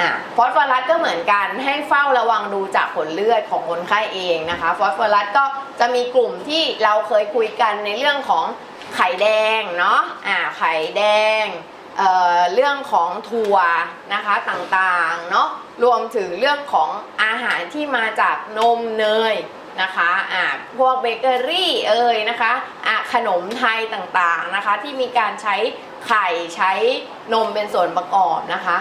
อะฟอสฟอรัสก็เหมือนกันให้เฝ้าระวังดูจากผลเลือดของคนไข้เองนะคะฟอสฟอรัสก็จะมีกลุ่มที่เราเคยคุยกันในเรื่องของไข่แดงเนาะอ่าไข่แดงเเรื่องของถั่วนะคะต่างๆเนาะรวมถึงเรื่องของอาหารที่มาจากนมเนยนะคะอ่าพวกเบเกอรี่เอ่ยนะคะอ่าขนมไทยต่างๆนะคะที่มีการใช้ ไข่ใช้นมเป็นส่วนประกอบนะคะ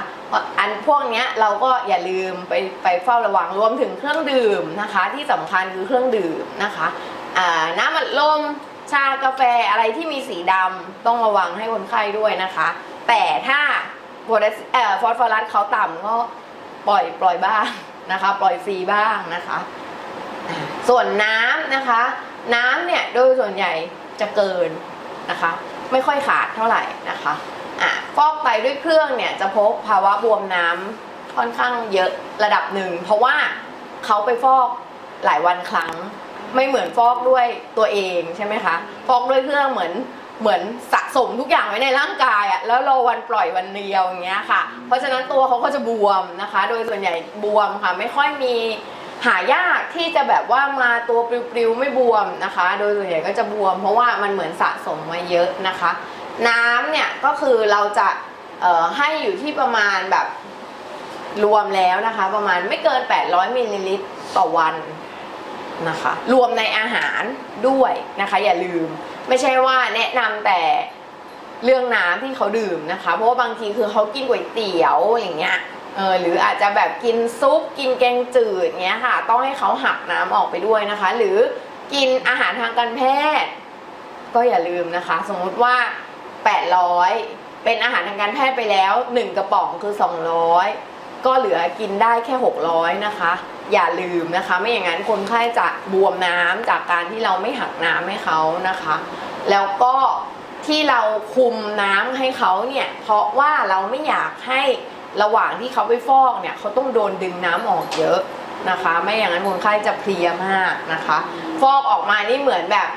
อันพวกนี้เราก็อย่าลืมไปไปเฝ้าระวังรวมถึงเครื่องดื่มนะคะ ที่สำคัญคือเครื่องดื่มนะคะน้ำอัดลมชากาแฟอะไรที่มีสีดำต้องระวังให้คนไข้ด้วยนะคะ แต่ถ้าโพแทสเอ่อฟอสฟอรัสเขาต่ำก็ปล่อยปล่อยบ้างนะคะ ปล่อยฟรีบ้างนะคะ ส่วนน้ำนะคะ น้ำเนี่ยโดยส่วนใหญ่จะเกินนะคะ ไม่ค่อยขาดเท่าไหร่นะคะอะฟอกไตด้วยเครื่องเนี่ยจะพบภาวะบวมน้ำค่อนข้างเยอะระดับหนึ่ง เพราะว่าเขาไปฟอกหลายวันครั้ง ไม่เหมือนฟอกด้วยตัวเองใช่ไหมคะฟอกด้วยเครื่องเหมือนเหมือนสะสมทุกอย่างไว้ในร่างกายอะแล้วรอวันปล่อยวันเดียวอย่างเงี้ยค่ะ เพราะฉะนั้นตัวเขาก็จะบวมนะคะ โดยส่วนใหญ่บวมค่ะไม่ค่อยมี หายากที่จะแบบว่ามาตัวปลิวๆไม่บวมนะคะ โดยส่วนใหญ่ก็จะบวม เพราะว่ามันเหมือนสะสมมาเยอะนะคะ น้ำเนี่ยก็คือเราจะให้อยู่ที่ประมาณแบบรวมแล้วนะคะ ประมาณไม่เกิน 800มิลลิลิตรต่อวันนะคะ รวมในอาหารด้วยนะคะ อย่าลืม ไม่ใช่ว่าแนะนำแต่เรื่องน้ำที่เขาดื่มนะคะ เพราะว่าบางทีคือเขากินก๋วยเตี๋ยวอย่างเงี้ย เออหรืออาจจะแบบกินซุปกินแกงจืดเงี้ยค่ะ ต้องให้เขาหักน้ำออกไปด้วยนะคะ หรือกินอาหารทางการแพทย์ ก็อย่าลืมนะคะ สมมุติว่า 800 เป็นอาหารทางการแพทย์ไปแล้ว 1 กระป๋องคือ 200 ก็เหลือกินได้แค่ 600 นะคะ อย่าลืมนะคะ ไม่อย่างนั้นคนไข้จะบวมน้ำจากการที่เราไม่หักน้ำให้เขานะคะ แล้วก็ที่เราคุมน้ำให้เขาเนี่ยเพราะว่าเราไม่อยากให้ ระหว่างที่เขาไปฟอกเนี่ยเขาต้องโดนดึงน้ำออกเยอะนะคะ ไม่อย่างนั้นคนไข้จะเพลียมากนะคะ ฟอกออกมานี่เหมือนแบบ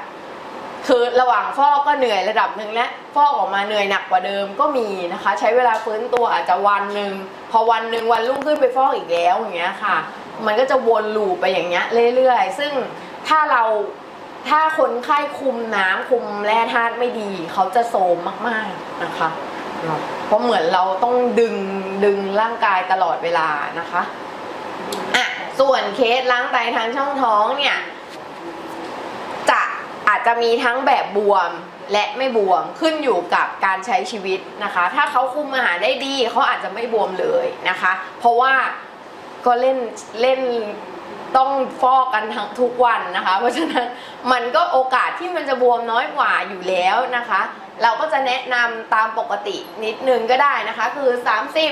คือระหว่างฟอกก็เหนื่อยระดับหนึ่งและฟอกออกมาเหนื่อยหนักกว่าเดิมก็มีนะคะ ใช้เวลาฟื้นตัวอาจจะวันหนึ่งพอวันหนึ่งวันรุ่งขึ้นไปฟอกอีกแล้วอย่างเงี้ยค่ะ มันก็จะวนลูปไปอย่างเงี้ยเรื่อยๆ ซึ่งถ้าเราถ้าคนไข้คุมน้ำคุมแร่ธาตุไม่ดี เขาจะโทรมมากๆนะคะ เพราะเหมือนเราต้องดึงดึงร่างกายตลอดเวลานะคะอะส่วนเคสล้างไตทางช่องท้องเนี่ยจะอาจจะมีทั้งแบบบวมและไม่บวมขึ้นอยู่กับการใช้ชีวิตนะคะ ถ้าเขาคุมอาหารได้ดีเขาอาจจะไม่บวมเลยนะคะ เพราะว่าก็เล่นเล่น ต้องฟอกกันทั้งทุกวันนะคะ เพราะฉะนั้นมันก็โอกาสที่มันจะบวมน้อยกว่าอยู่แล้วนะคะ เราก็จะแนะนำตามปกตินิดนึงก็ได้นะคะ คือ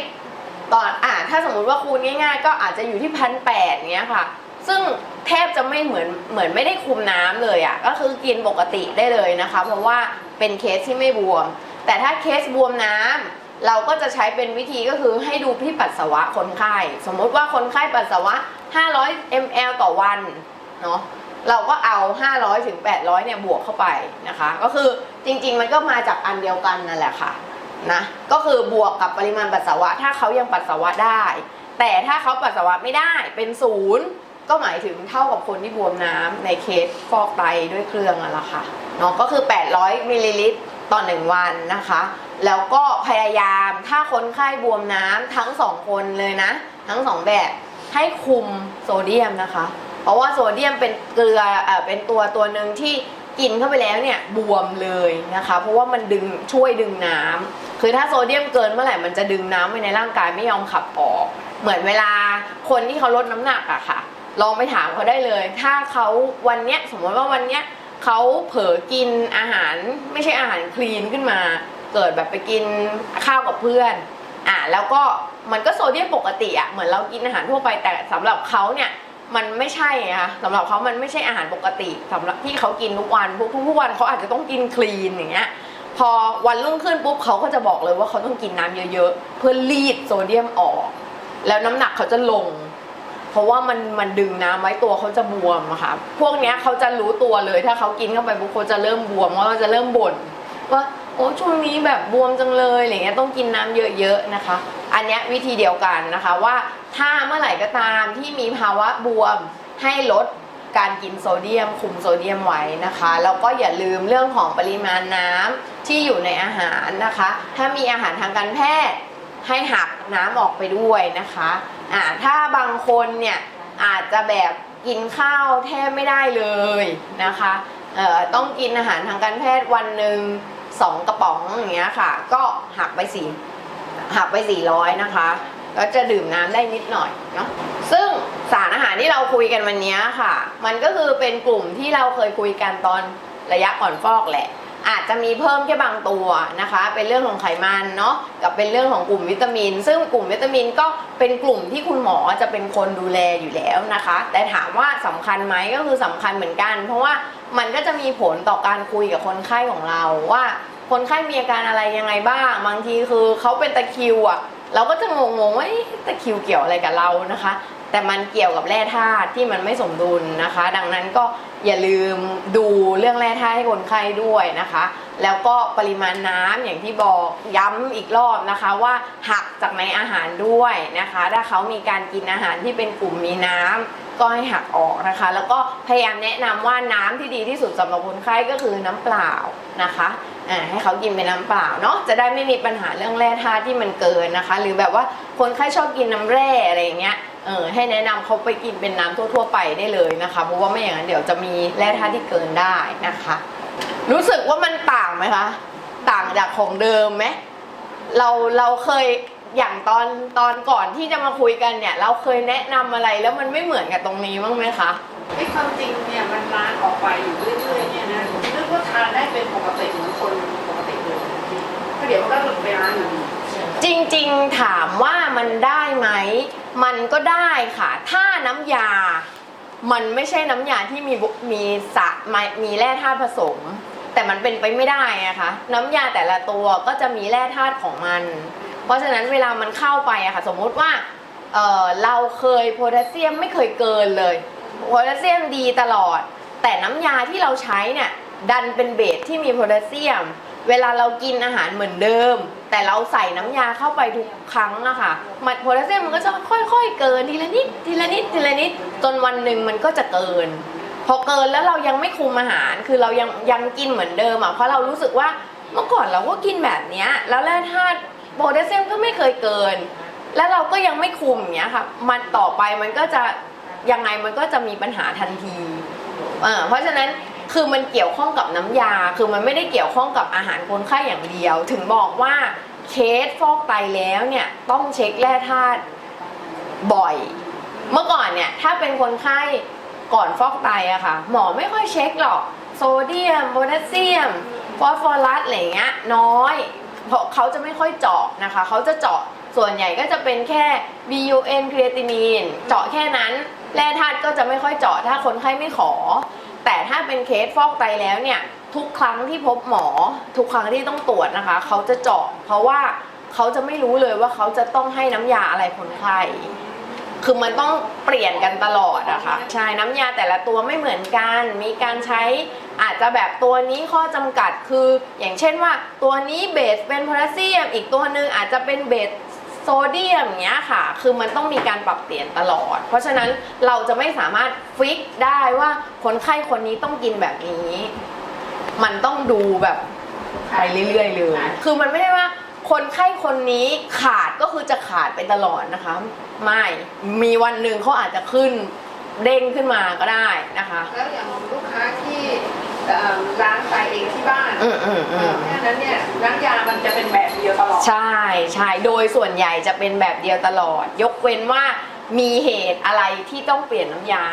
30 ต่ออ่าถ้าสมมุติว่าคูณง่ายๆ ก็อาจจะอยู่ที่พันแปดเนี้ยค่ะ ซึ่งแทบจะไม่เหมือนเหมือนไม่ได้คุมน้ำเลยอะ่ะก็คือกินปกติได้เลยนะคะ เพราะว่าเป็นเคสที่ไม่บวม แต่ถ้าเคสบวมน้ำ เราก็จะใช้เป็นวิธีก็คือให้ดูที่ปัสสาวะคนไข้ สมมติว่าคนไข้ปัสสาวะ 500 ml ต่อวันเนาะเราก็เอา 500ถึง800 เนี่ยบวกเข้าไปนะคะ ก็คือจริง ๆ มันก็มาจากอันเดียวกันนั่นแหละค่ะนะก็คือบวกกับปริมาณปัสสาวะ ถ้าเขายังปัสสาวะได้ แต่ถ้าเขาปัสสาวะไม่ได้เป็นศูนย์ก็หมายถึงเท่ากับคนที่บวมน้ำในเคสฟอกไตด้วยเครื่องอะละค่ะเนาะก็คือ 800มิลลิลิตร ต่อหนึ่งวันนะคะ แล้วก็พยายามถ้าคนไข้บวมน้ำทั้งสองคนเลยนะ ทั้งสองแบบให้คุมโซเดียมนะคะ เพราะว่าโซเดียมเป็นเกลือเอ่อเป็นตัวตัวหนึ่งที่กินเข้าไปแล้วเนี่ยบวมเลยนะคะ เพราะว่ามันดึงช่วยดึงน้ำคือถ้าโซเดียมเกินเมื่อไหร่มันจะดึงน้ำไปในร่างกายไม่ยอมขับออก เหมือนเวลาคนที่เขาลดน้ำหนักอะค่ะ ลองไปถามเขาได้เลย ถ้าเขาวันเนี้ยสมมติว่าวันเนี้ย เขาเผลอกินอาหารไม่ใช่อาหารคลีนขึ้นมา เกิดแบบไปกินข้าวกับเพื่อนอะแล้วก็มันก็โซเดียมปกติอะเหมือนเรากินอาหารทั่วไปแต่สำหรับเขาเนี่ยมันไม่ใช่ะค่ะสำหรับเขามันไม่ใช่อาหารปกติสำหรับที่เขากินทุกวันทุกทุกวันเขาอาจจะต้องกินคลีนอย่างเงี้ยพอวันรุ่งขึ้นปุ๊บเขาก็จะบอกเลยว่าเขาต้องกินน้ำเยอะ ๆ เพื่อรีดโซเดียมออก แล้วน้ำหนักเขาจะลง เพราะว่ามันมันดึงน้ำไว้ตัวเขาจะบวมอะค่ะ พวกเนี้ยเขาจะรู้ตัวเลย ถ้าเขากินเข้าไปปุ๊บเขาจะเริ่มบวมว่าจะเริ่มบ่นว่าโอ้ช่วงนี้แบบบวมจังเลยอะไรเงี้ยต้องกินน้ำเยอะๆนะคะ อันเนี้ยวิธีเดียวกันนะคะว่าถ้าเมื่อไหร่ก็ตามที่มีภาวะบวมให้ลดการกินโซเดียม คุมโซเดียมไว้นะคะแล้วก็อย่าลืมเรื่องของปริมาณน้ำที่อยู่ในอาหารนะคะ ถ้ามีอาหารทางการแพทย์ ให้หักน้ำออกไปด้วยนะคะอ่าถ้าบางคนเนี่ยอาจจะแบบกินข้าวแทบไม่ได้เลยนะคะเอ่อต้องกินอาหารทางการแพทย์วันหนึ่งสองกระป๋องอย่างเงี้ยค่ะ ก็หักไปสี่หักไป 400 นะคะ ก็จะดื่มน้ำได้นิดหน่อยเนาะซึ่งสารอาหารที่เราคุยกันวันนี้ค่ะ มันก็คือเป็นกลุ่มที่เราเคยคุยกันตอนระยะก่อนฟอกแหละ อาจจะมีเพิ่มแค่บางตัวนะคะ เป็นเรื่องของไขมันเนาะกับเป็นเรื่องของกลุ่มวิตามิน ซึ่งกลุ่มวิตามินก็เป็นกลุ่มที่คุณหมอจะเป็นคนดูแลอยู่แล้วนะคะ แต่ถามว่าสำคัญไหมก็คือสำคัญเหมือนกัน เพราะว่ามันก็จะมีผลต่อการคุยกับคนไข้ของเราว่าคนไข้มีอาการอะไรยังไงบ้าง บางทีคือเขาเป็นตะคิวอะเราก็จะงงๆว่าตะคิวเกี่ยวอะไรกับเรานะคะ แต่มันเกี่ยวกับแร่ธาตุที่มันไม่สมดุลนะคะ ดังนั้นก็อย่าลืมดูเรื่องแร่ธาตุให้คนไข้ด้วยนะคะ แล้วก็ปริมาณน้ำอย่างที่บอกย้ำอีกรอบนะคะว่าหักจากในอาหารด้วยนะคะ ถ้าเขามีการกินอาหารที่เป็นกลุ่มมีน้ำก็ให้หักออกนะคะ แล้วก็พยายามแนะนำว่าน้ำที่ดีที่สุดสำหรับคนไข้ก็คือน้ำเปล่านะคะให้เขากินเป็นน้ำเปล่าเนาะจะได้ไม่มีปัญหาเรื่องแร่ธาตุที่มันเกินนะคะ หรือแบบว่าคนไข้ชอบกินน้ำแร่อะไรอย่างเงี้ย เออให้แนะนำเขาไปกินเป็นน้ำทั่ว ๆ ไปได้เลยนะคะ เพราะว่าไม่อย่างนั้นเดี๋ยวจะมีแร่ธาตุที่เกินได้นะคะ รู้สึกว่ามันต่างไหมคะ ต่างจากของเดิมไหมเราเราเคยอย่างตอนตอนก่อนที่จะมาคุยกันเนี่ย เราเคยแนะนำอะไรแล้วมันไม่เหมือนกับตรงนี้บ้างไหมคะไอ้ความจริงเนี่ยมันล้างออกไปอยู่เรื่อยๆเนี่ยนะนึกว่าทานได้เป็นปกติเหมือนคนปกติเลยก็เดี๋ยวมันก็หลุดไปล้างอยู่ดี จริงๆถามว่ามันได้ไหม มันก็ได้ค่ะ ถ้าน้ำยา มันไม่ใช่น้ำยาที่มีมีสารมีมีแร่ธาตุผสม แต่มันเป็นไปไม่ได้อะคะ น้ำยาแต่ละตัวก็จะมีแร่ธาตุของมัน เพราะฉะนั้นเวลามันเข้าไปอะค่ะ สมมุติว่าเอ่อเราเคยโพแทสเซียมไม่เคยเกินเลยโพแทสเซียมดีตลอด แต่น้ำยาที่เราใช้เนี่ยดันเป็นเบสที่มีโพแทสเซียม เวลาเรากินอาหารเหมือนเดิม แต่เราใส่น้ำยาเข้าไปทุกครั้งอะค่ะมันโพแทสเซียมมันก็จะค่อยๆ เกินทีละนิดทีละนิดทีละนิดจนวันหนึ่งมันก็จะเกิน พอเกินแล้วเรายังไม่คุมอาหาร คือเรายังยังกินเหมือนเดิมอะเพราะเรารู้สึกว่าเมื่อก่อนเราก็กินแบบเนี้ยแล้วแร่ธาตุโพแทสเซียมก็ไม่เคยเกิน แล้วเราก็ยังไม่คุมอย่างเงี้ยค่ะ มันต่อไปมันก็จะยังไงมันก็จะมีปัญหาทันทีเพราะฉะนั้น คือมันเกี่ยวข้องกับน้ำยา คือมันไม่ได้เกี่ยวข้องกับอาหารคนไข้อย่างเดียว ถึงบอกว่าเคสฟอกไตแล้วเนี่ยต้องเช็คแร่ธาตุบ่อย เมื่อก่อนเนี่ยถ้าเป็นคนไข้ก่อนฟอกไตอะค่ะ หมอไม่ค่อยเช็คหรอก โซเดียมโพแทสเซียม ฟอสฟอรัสอะไรเงี้ยน้อย เพราะเขาจะไม่ค่อยเจาะนะคะ เขาจะเจาะส่วนใหญ่ก็จะเป็นแค่ BUN ครีเอตินีนเจาะแค่นั้น แร่ธาตุก็จะไม่ค่อยเจาะถ้าคนไข้ไม่ขอ แต่ถ้าเป็นเคสฟอกไตแล้วเนี่ยทุกครั้งที่พบหมอ ทุกครั้งที่ต้องตรวจนะคะ เขาจะเจาะ เพราะว่าเขาจะไม่รู้เลยว่าเขาจะต้องให้น้ำยาอะไรคนไข้คือมันต้องเปลี่ยนกันตลอดอะค่ะใช่น้ำยาแต่ละตัวไม่เหมือนกัน มีการใช้อาจจะแบบตัวนี้ข้อจำกัดคือ อย่างเช่นว่าตัวนี้เบสเป็นโพแทสเซียม อีกตัวหนึ่งอาจจะเป็นเบส โซเดียมอย่างเงี้ยค่ะ คือมันต้องมีการปรับเปลี่ยนตลอด เพราะฉะนั้นเราจะไม่สามารถฟิกได้ว่าคนไข้คนนี้ต้องกินแบบนี้ มันต้องดูแบบไปเรื่อยๆเลย คือมันไม่ได้ว่าคนไข้คนนี้ขาดก็คือจะขาดไปตลอดนะคะ ไม่ มีวันหนึ่งเขาอาจจะขึ้นเด้งขึ้นมาก็ได้นะคะ แล้วอย่างลูกค้าที่เอ่อ ล้างไตเองที่บ้านอืมอืมอืมแค่นั้นเนี่ยน้ำยามันจะเป็นแบบเดียวตลอด ใช่ใช่โดยส่วนใหญ่จะเป็นแบบเดียวตลอด ยกเว้นว่ามีเหตุอะไรที่ต้องเปลี่ยนน้ำยา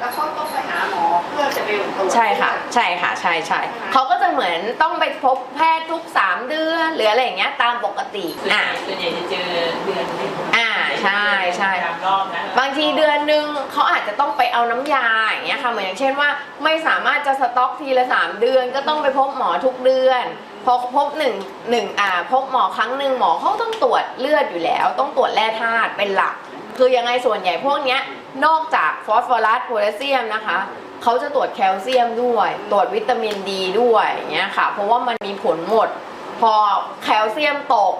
แล้วเขาต้องไปหาหมอเพื่อจะไปตรวจใช่ค่ะ ใช่ค่ะ ใช่ใช่เขาก็จะเหมือนต้องไปพบแพทย์ทุก 3 เดือนหรืออะไรอย่างเงี้ยตามปกติส่วนใหอ่าญ่ส่วนใหญ่จะเจอเดือนหนึ่ง อ่า ใช่ใช่สามรอบนะบางทีเดือนหนึ่งเขาอาจจะต้องไปเอาน้ำยาอย่างเงี้ยค่ะเหมือนอย่างเช่นว่าไม่สามารถจะสต็อกทีละสามเดือน ก็ต้องไปพบหมอทุกเดือนพอพบหนึ่งหนึ่งอ่าพบหมอครั้งหนึ่งหมอเขาต้องตรวจเลือดอยู่แล้ว ต้องตรวจแร่ธาตุเป็นหลัก คือยังไงส่วนใหญ่พวกเนี้ยนอกจากฟอสฟอรัสโพแทสเซียมนะคะเขาจะตรวจแคลเซียมด้วย ตรวจวิตามินดีด้วยอย่างเงี้ยค่ะ เพราะว่ามันมีผลหมด พอแคลเซียมตก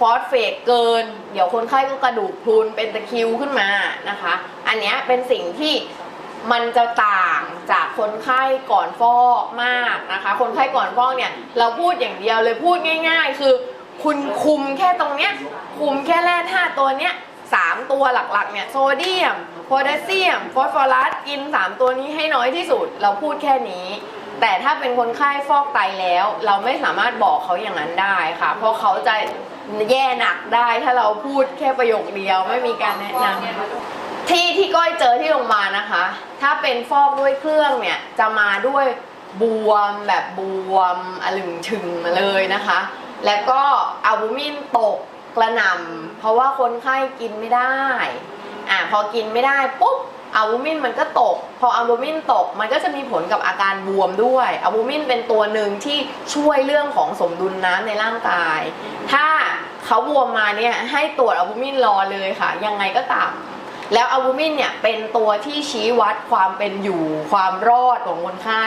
ฟอสเฟตเกิน เดี๋ยวคนไข้ก็กระดูกพรุนเป็นตะคิวขึ้นมานะคะ อันนี้เป็นสิ่งที่มันจะต่างจากคนไข้ก่อนฟอกมากนะคะ คนไข้ก่อนฟอกเนี่ยเราพูดอย่างเดียวเลยพูดง่าย ๆ คือ คุณคุมแค่ตรงเนี้ยคุมแค่แร่ธาตุตัวเนี้ยสามตัวหลักๆเนี่ยโซเดียมโพแทสเซียมฟอสฟอรัสกิน 3 ตัวนี้ให้น้อยที่สุด เราพูดแค่นี้ แต่ถ้าเป็นคนไข้ฟอกไตแล้ว เราไม่สามารถบอกเขาอย่างนั้นได้ค่ะ เพราะเขาจะ แย่หนักได้ถ้าเราพูดแค่ประโยคเดียวไม่มีการแนะนำที่ที่ก้อยเจอที่โรงพยาบาลนะคะ ถ้าเป็นฟอกด้วยเครื่องเนี่ยจะมาด้วยบวมแบบบวมอลึงถึงมาเลยนะคะ แล้วก็อัลบูมินตกกระหน่ำเพราะว่าคนไข้กินไม่ได้อ่าพอกินไม่ได้ปุ๊บ อัลบูมินมันก็ตก พออัลบูมินตกมันก็จะมีผลกับอาการบวมด้วยอัลบูมินเป็นตัวหนึ่งที่ช่วยเรื่องของสมดุลน้ำในร่างกาย ถ้าเขาบวมมาเนี่ยให้ตรวจอัลบูมินรอเลยค่ะ ยังไงก็ต่ำแล้วอัลบูมินเนี่ยเป็นตัวที่ชี้วัดความเป็นอยู่ความรอดของคนไข้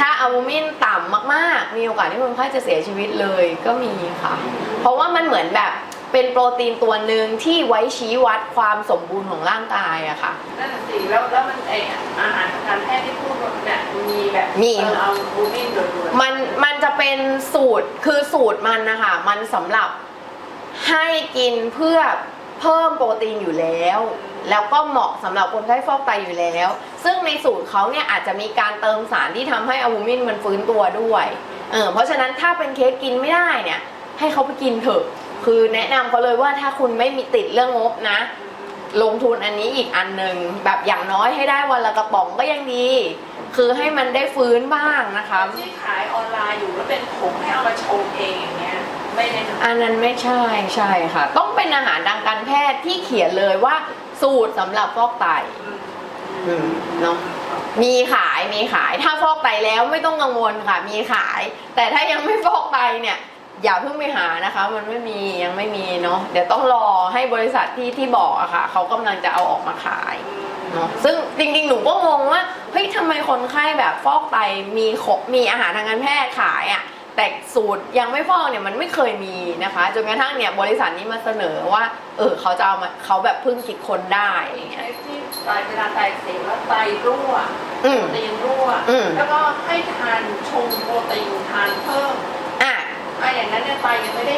ถ้าอัลบูมินต่ำมากๆ มีโอกาสที่คนไข้จะเสียชีวิตเลยก็มีค่ะ เพราะว่ามันเหมือนแบบ เป็นโปรตีนตัวหนึ่งที่ไว้ชี้วัดความสมบูรณ์ของร่างกายอะค่ะ นั่นน่ะสิแล้วแล้วมันไออาหารทางการแพทย์ที่พูดว่าเนี่ยมีแบบมี เออเอาบูมินด่วนๆมันมันจะเป็นสูตรคือสูตรมันนะคะมันสำหรับให้กินเพื่อเพิ่มโปรตีนอยู่แล้ว แล้วก็เหมาะสำหรับคนไข้ฟอกไตอยู่แล้ว ซึ่งในสูตรเขาเนี่ยอาจจะมีการเติมสารที่ทำให้อะบูมินมันฟื้นตัวด้วยเออเพราะฉะนั้นถ้าเป็นเคสกินไม่ได้เนี่ย ให้เขาไปกินเถอะ คือแนะนำเขาเลยว่าถ้าคุณไม่มีติดเรื่องงบนะ ลงทุนอันนี้อีกอันหนึ่งแบบอย่างน้อยให้ได้วันละกระป๋องก็ยังดี คือให้มันได้ฟื้นบ้างนะคะ ที่ขายออนไลน์อยู่แล้วเป็นผงให้เอามาชงเองอย่างเงี้ยไม่แนะนำอันนั้นไม่ใช่ใช่ค่ะ ต้องเป็นอาหารทางการแพทย์ที่เขียนเลยว่าสูตรสำหรับฟอกไตอืมเนาะมีขายมีขายถ้าฟอกไตแล้วไม่ต้องกังวลค่ะ มีขาย แต่ถ้ายังไม่ฟอกไตเนี่ย อย่าเพิ่งไปหานะคะ มันไม่มียังไม่มีเนาะเดี๋ยวต้องรอให้บริษัทที่ที่บอกอะค่ะเขากำลังจะเอาออกมาขายเนาะซึ่งจริงๆ หนูก็งงว่าเฮ้ยทำไมคนไข้แบบฟอกไตมีขบมีอาหารทางการแพทย์ขายอะแต่สูตรยังไม่ฟอกเนี่ยมันไม่เคยมีนะคะจนกระทั่งเนี่ยบริษัทนี้มาเสนอว่า เออเขาจะเอามาเขาแบบเพิ่งคิดคนได้อะไรเงี้ยไอ้ที่ไตเวลาไตเสียแล้วไตรั่วอืมโปรตีนรั่วอืมแล้วก็ให้ทานชงโปรตีนทานเพิ่ม อะไอ้อย่างนั้นเนี่ยไตยังไม่ได้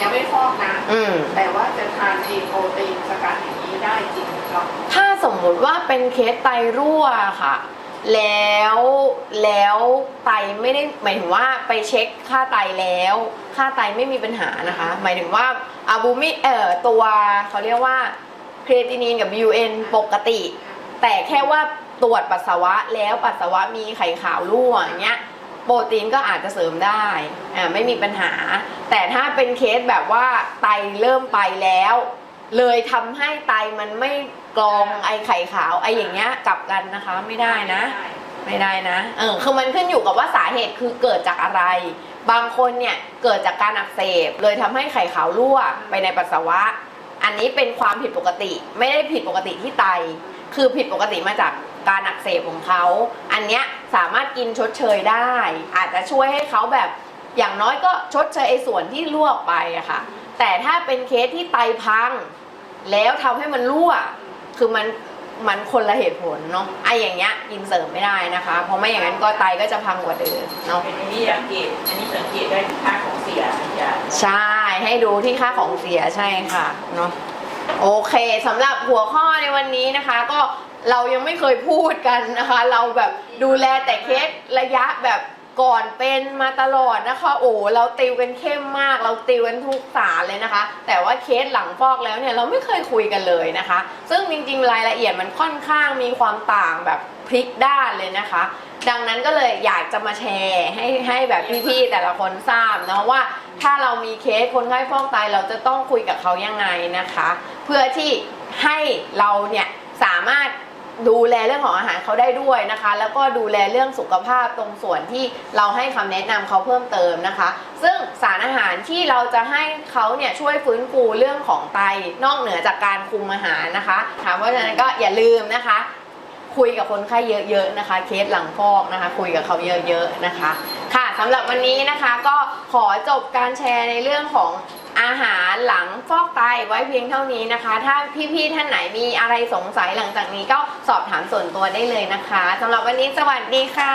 ยังไม่ฟอกนะ อืม แต่ว่าจะทานไอ้โปรตีนสกัดอย่างนี้ได้จริงหรอถ้าสมมุติว่าเป็นเคสไตรั่วค่ะ แล้วแล้วไตไม่ได้หมายถึงว่าไปเช็คค่าไตแล้ว ค่าไตไม่มีปัญหานะคะ หมายถึงว่าอะบูมิเอ่อตัวเขาเรียกว่าครีเอตินินกับ BUN ปกติ แต่แค่ว่าตรวจปัสสาวะแล้วปัสสาวะมีไข่ขาวรั่วอย่างเงี้ยโปรตีนก็อาจจะเสริมได้อ่าไม่มีปัญหา แต่ถ้าเป็นเคสแบบว่าไตเริ่มไปแล้ว เลยทำให้ไตมันไม่กรองไอไข่ขาวไออย่างเงี้ยกลับกันนะคะไม่ได้นะ ไม่ได้นะเออคือมันขึ้นอยู่กับว่าสาเหตุคือเกิดจากอะไร บางคนเนี่ยเกิดจากการอักเสบ เลยทำให้ไข่ขาวรั่วไปในปัสสาวะ อันนี้เป็นความผิดปกติ ไม่ได้ผิดปกติที่ไต คือผิดปกติมาจาก การอักเสบของเขา อันเนี้ยสามารถกินชดเชยได้ อาจจะช่วยให้เขาแบบอย่างน้อยก็ชดเชยไอ้ส่วนที่รั่วออกไปอะค่ะ แต่ถ้าเป็นเคสที่ไตพัง แล้วทำให้มันรั่ว คือมันมันคนละเหตุผลเนาะไอ้อย่างเงี้ยกินเสริมไม่ได้นะคะ เพราะไม่อย่างนั้นก็ไตก็จะพังกว่าเดิมเนาะเป็นอันนี้สังเกตอันนี้สังเกตได้ค่าของเสียอาจารย์ใช่ให้ดูที่ค่าของเสียใช่ค่ะเนาะโอเคสำหรับหัวข้อในวันนี้นะคะ ก็ เรายังไม่เคยพูดกันนะคะ เราแบบดูแลแต่เคสระยะแบบก่อนเป็นมาตลอดนะคะโอ้เราติวกันเข้มมาก เราติวกันทุกสารเลยนะคะ แต่ว่าเคสหลังฟอกแล้วเนี่ยเราไม่เคยคุยกันเลยนะคะ ซึ่งจริงๆรายละเอียดมันค่อนข้างมีความต่างแบบพลิกด้านเลยนะคะ ดังนั้นก็เลยอยากจะมาแชร์ให้ให้แบบพี่ๆแต่ละคนทราบเนาะว่า ถ้าเรามีเคสคนไข้ฟอกไตเราจะต้องคุยกับเขายังไงนะคะ เพื่อที่ให้เราเนี่ยสามารถ ดูแลเรื่องของอาหารเขาได้ด้วยนะคะ แล้วก็ดูแลเรื่องสุขภาพตรงส่วนที่เราให้คำแนะนำเขาเพิ่มเติมนะคะ ซึ่งสารอาหารที่เราจะให้เขาเนี่ยช่วยฟื้นฟูเรื่องของไตนอกเหนือจากการคุมอาหารนะคะค่ะเพราะฉะนั้นก็อย่าลืมนะคะ คุยกับคนไข้เยอะๆนะคะ เคสหลังฟอกนะคะ คุยกับเขาเยอะๆนะคะ ค่ะสำหรับวันนี้นะคะก็ขอจบการแชร์ในเรื่องของ อาหารหลังฟอกไตไว้เพียงเท่านี้นะคะ ถ้าพี่ๆท่านไหนมีอะไรสงสัยหลังจากนี้ก็สอบถามส่วนตัวได้เลยนะคะสำหรับวันนี้สวัสดีค่ะ